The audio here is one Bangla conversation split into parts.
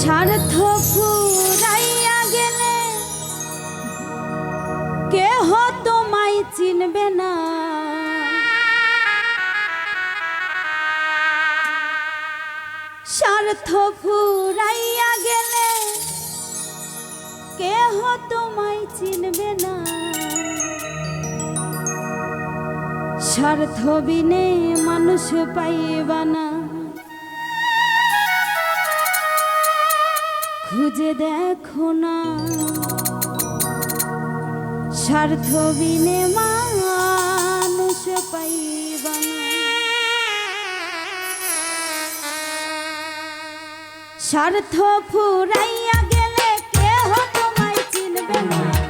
স্বার্থ ফুরাইয়া গেলে কেহ তোমায় চিনবে না। স্বার্থ ফুরাইয়া গেলে কেহ তোমায় চিনবে না। স্বার্থ মানুষ পাইবা না। খুঁজে দেখো না। স্বার্থ বিনে মানুষ পাইবা স্বার্থ ফুরাইয়া গেলে কেহ তোমায় চিনবে না।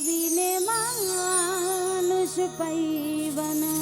বিনে মানুষ পাইবানা